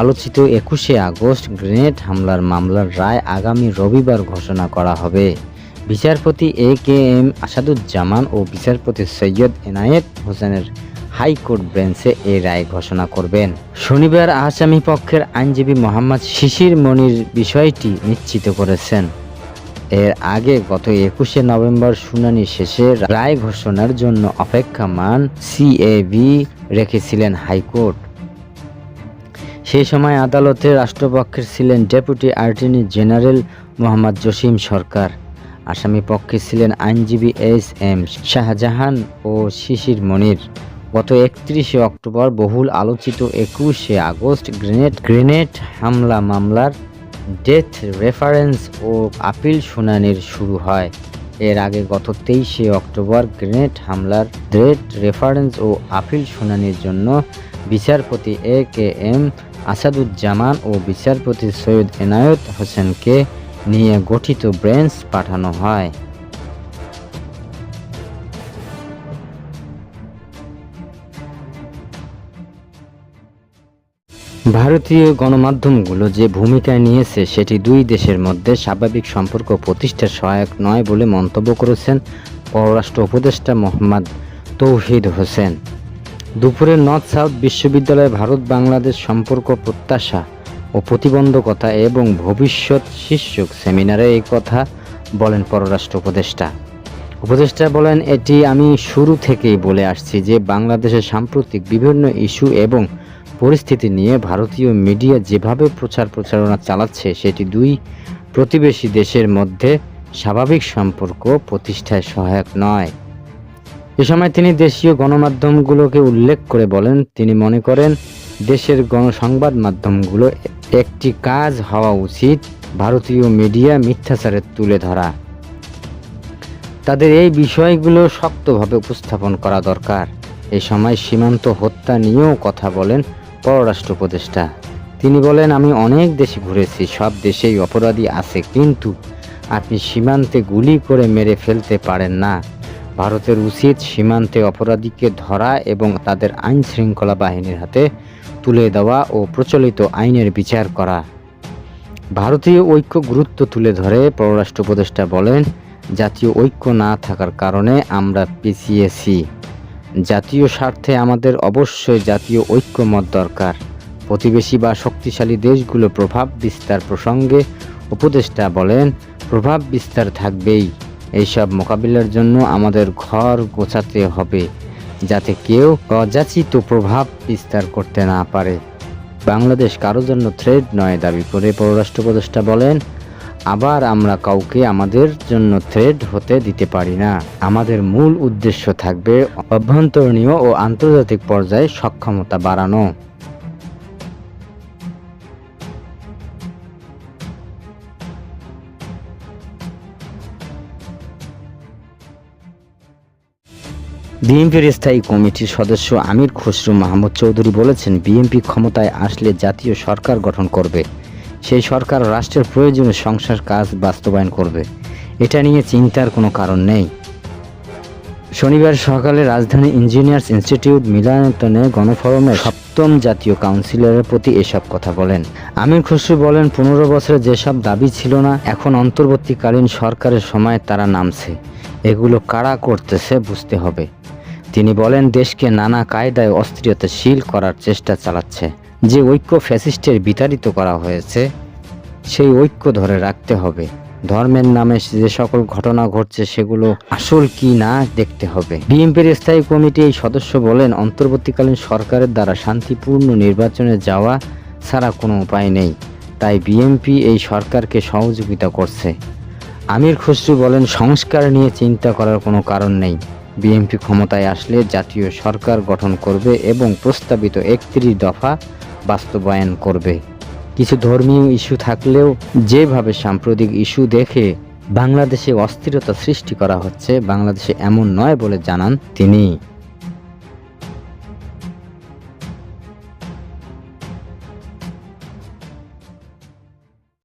আলোচিত একুশে August grenade হামলার মামলার রায় আগামী রবিবার ঘোষণা করা হবে। বিচারপতি এ কে এম আসাদুজ্জামান ও বিচারপতি সৈয়দ এনায়েত হোসেনের হাইকোর্ট বেঞ্চে এই রায় ঘোষণা করবেন। শনিবার আসামি পক্ষের আইনজীবী মোহাম্মদ শিশির মনির বিষয়টি নিশ্চিত করেছেন। এর আগে গত একুশে নভেম্বর শুনানি শেষে রায় ঘোষণার জন্য অপেক্ষামান সিএবি রেখেছিলেন হাইকোর্ট। সেই সময় আদালতে রাষ্ট্রপক্ষের ছিলেন deputy attorney general Mohammad Jasim Sarkar. আসামি পক্ষে ছিলেন আইনজীবী এস এম শাহজাহান ও শিশির মনির। গত একত্রিশে অক্টোবর বহুল আলোচিত একুশে আগস্ট গ্রেনেড গ্রেনেড হামলা মামলার ডেথ রেফারেন্স ও আপিল শুনানির শুরু হয়। এর আগে গত তেইশে অক্টোবর গ্রেনেড হামলার ডেথ রেফারেন্স ও আপিল শুনানির জন্য বিচারপতি এ কে এম আসাদুজ্জামান ও বিচারপতি সৈয়দ এনায়েত হোসেনকে নিয়ে গঠিত বেঞ্চ পাঠানো হয়। ভারতীয় গণমাধ্যমগুলো যে ভূমিকা নিয়েছে, সেটি দুই দেশের মধ্যে স্বাভাবিক সম্পর্ক প্রতিষ্ঠার সহায়ক নয় বলে মন্তব্য করেছেন পররাষ্ট্র উপদেষ্টা মোহাম্মদ তৌহিদ হোসেন। দুপুরে নর্থ সাউথ বিশ্ববিদ্যালয়ে ভারত বাংলাদেশ সম্পর্ক প্রত্যাশা ও প্রতিবন্ধকতা এবং ভবিষ্যৎ শীর্ষক সেমিনারে এই কথা বলেন পররাষ্ট্র উপদেষ্টা। উপদেষ্টা বলেন, এটি আমি শুরু থেকেই বলে আসছি যে বাংলাদেশের সাম্প্রতিক বিভিন্ন ইস্যু এবং পরিস্থিতি নিয়ে ভারতীয় মিডিয়া যেভাবে প্রচার প্রচারণা চালাচ্ছে, সেটি দুই প্রতিবেশী দেশের মধ্যে স্বাভাবিক সম্পর্ক প্রতিষ্ঠায় সহায়ক নয়। এ সময় তিনি দেশীয় গণমাধ্যমগুলোকে উল্লেখ করে বলেন, তিনি মনে করেন, দেশের গণসংবাদ মাধ্যমগুলো একটি কাজ হওয়া উচিত, ভারতীয় মিডিয়া মিথ্যাচারে তুলে ধরা। তাদের এই বিষয়গুলো শক্তভাবে উপস্থাপন করা দরকার। এ সময় সীমান্ত হত্যা নিয়েও কথা বলেন পররাষ্ট্র উপদেষ্টা। তিনি বলেন, আমি অনেক দেশে ঘুরেছি, সব দেশেই অপরাধী আছে, কিন্তু আপনি সীমান্তে গুলি করে মেরে ফেলতে পারেন না। ভারতের উচিত সীমান্তে অপরাধীকে ধরা এবং তাদের আইন শৃঙ্খলা বাহিনীর হাতে তুলে দেওয়া ও প্রচলিত আইনের বিচার করা। ভারতীয় ঐক্য গুরুত্ব তুলে ধরে পররাষ্ট্র উপদেষ্টা বলেন, জাতীয় ঐক্য না থাকার কারণে আমরা পিছিয়েছি। জাতীয় স্বার্থে আমাদের অবশ্যই জাতীয় ঐক্যমত দরকার। প্রতিবেশী বা শক্তিশালী দেশগুলো প্রভাব বিস্তার প্রসঙ্গে উপদেষ্টা বলেন, প্রভাব বিস্তার থাকবেই। এইসব মোকাবিলার জন্য আমাদের ঘর গোছাতে হবে, যাতে কেউ অযাচিত প্রভাব বিস্তার করতে না পারে। বাংলাদেশ কারও জন্য থ্রেড নয়, দাবি করে পররাষ্ট্র উপদেষ্টা বলেন, আবার আমরা কাউকে আমাদের জন্য থ্রেড হতে দিতে পারি না। আমাদের মূল উদ্দেশ্য থাকবে অভ্যন্তরীণ ও আন্তর্জাতিক পর্যায়ে সক্ষমতা বাড়ানো। বিএনপির স্থায়ী কমিটির সদস্য আমির খসরু মাহমুদ চৌধুরী বলেছেন, বিএনপি ক্ষমতায় আসলে জাতীয় সরকার গঠন করবে। সেই সরকার রাষ্ট্রের প্রয়োজনীয় সংসার কাজ বাস্তবায়ন করবে। এটা নিয়ে চিন্তার কোনো কারণ নেই। শনিবার সকালে রাজধানী ইঞ্জিনিয়ার্স ইনস্টিটিউট মিলনায়তনে গণফোরামের সপ্তম জাতীয় কাউন্সিলরের প্রতি এসব কথা বলেন। আমির খসরু বলেন, পনেরো বছরে যেসব দাবি ছিল না, এখন অন্তর্বর্তীকালীন সরকারের সময় তারা নামছে। এগুলো কারা করতেছে বুঝতে হবে। তিনি বলেন, দেশকে নানা কায়দায় অস্থিরতাশীল করার চেষ্টা চালাচ্ছে। যে ঐক্য ফ্যাসিস্টের বিতাড়িত করা হয়েছে, সেই ঐক্য ধরে রাখতে হবে। ধর্মের নামে যে সকল ঘটনা ঘটছে, সেগুলো আসল কি না দেখতে হবে। বিএনপির স্থায়ী কমিটি এই সদস্য বলেন, অন্তর্বর্তীকালীন সরকারের দ্বারা শান্তিপূর্ণ নির্বাচনে যাওয়া ছাড়া কোনো উপায় নেই। তাই বিএনপি এই সরকারকে সহযোগিতা করছে। আমির খসরু বলেন, সংস্কার নিয়ে চিন্তা করার কোনো কারণ নেই। বিএনপি ক্ষমতায় আসলে জাতীয় সরকার গঠন করবে এবং প্রস্তাবিত একত্রিশ দফা বাস্তবায়ন করবে। কিছু ধর্মীয় ইস্যু থাকলেও যেভাবে সাম্প্রতিক ইস্যু দেখে বাংলাদেশে অস্থিরতা সৃষ্টি করা হচ্ছে, বাংলাদেশে এমন নয় বলে জানান তিনি।